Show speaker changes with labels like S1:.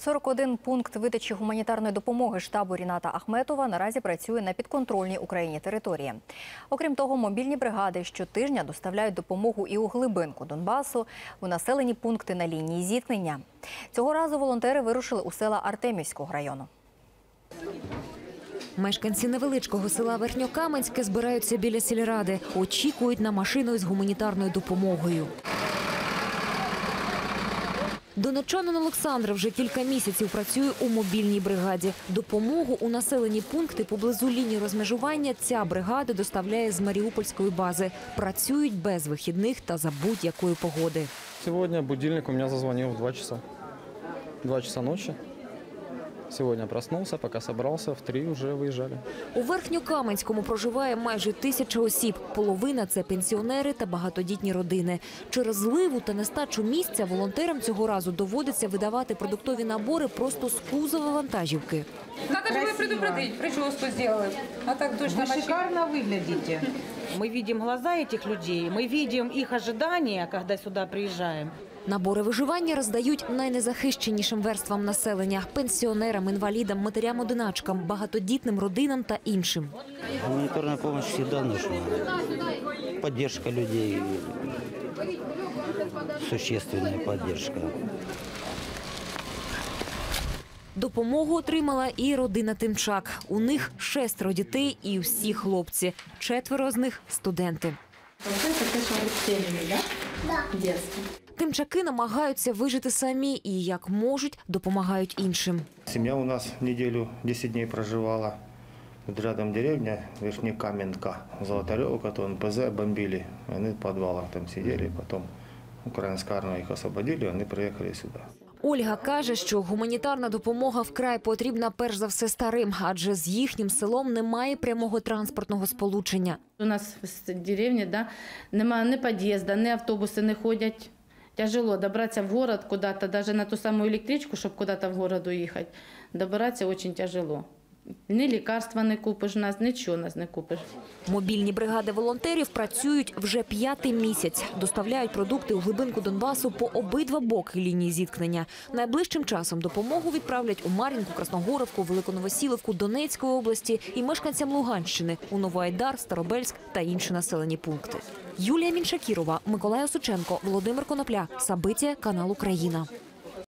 S1: 41 пункт видачі гуманітарної допомоги штабу Ріната Ахметова наразі працює на підконтрольній Україні території. Окрім того, мобільні бригади щотижня доставляють допомогу і у глибинку Донбасу, у населені пункти на лінії зіткнення. Цього разу волонтери вирушили у села Артемівського району.
S2: Мешканці невеличкого села Верхньокаменське збираються біля сільради, очікують на машину із гуманітарною допомогою. Донеччанин Олександр вже кілька місяців працює у мобільній бригаді. Допомогу у населені пункти поблизу лінії розмежування ця бригада доставляє з Маріупольської бази. Працюють без вихідних та за будь-якої погоди.
S3: Сьогодні будильник у мене зазвонив в 2 часа. 2 часа ночи. Сегодня проснулся, пока собрался, в 3 уже выезжали.
S2: У Верхньокаменському проживає майже тисяча осіб. Половина це пенсіонери та багатодітні родини. Через зливу та нестачу місця волонтерам цього разу доводиться видавати продуктові набори просто з кузова вантажівки.
S4: Надо же было предупредить, прическу сделать. А так дождь
S5: Вы
S4: намочил.
S5: шикарно выглядите. Мы видим глаза этих людей, мы видим их ожидания, когда сюда приезжаем.
S2: Набори виживання роздають найнезахищенішим верствам населення – пенсіонерам, інвалідам, матерям-одиначкам, багатодітним родинам та іншим.
S6: Гуманитарная помощь всегда нужна. Поддержка людей, существенная поддержка.
S2: Допомогу отримала і родина Тимчак. У них шестеро дітей і всі хлопці. Четверо з них – студенти. Тимчаки намагаються вижити самі і, як можуть, допомагають іншим.
S7: Семья у нас неделю, 10 дней проживала. Тут рядом деревня, Верхнекаменка, Золотаревка, то НПЗ бомбили. Они в подвалах там сидели, потом украинская армия их освободили, они приехали сюда.
S2: Ольга каже, що гуманітарна допомога вкрай потрібна перш за все старим, адже з їхнім селом немає прямого транспортного сполучення.
S8: У нас в деревні да, немає ні під'їзду, ні автобуси не ходять. Тяжело добратися в город куда-то, даже на ту саму електричку, щоб куда-то в город уехать, Добиратися дуже тяжело. Ні лікарства не купиш нас, нічого нас не купиш.
S2: Мобільні бригади волонтерів працюють вже п'ятий місяць. Доставляють продукти у глибинку Донбасу по обидва боки лінії зіткнення. Найближчим часом допомогу відправлять у Мар'їнку, Красногоровку, Великоновосілівку, Донецької області і мешканцям Луганщини у Новоайдар, Старобельськ та інші населені пункти. Юлія Міншакірова, Миколай Осученко, Володимир Конопля. Сабиття, канал Україна.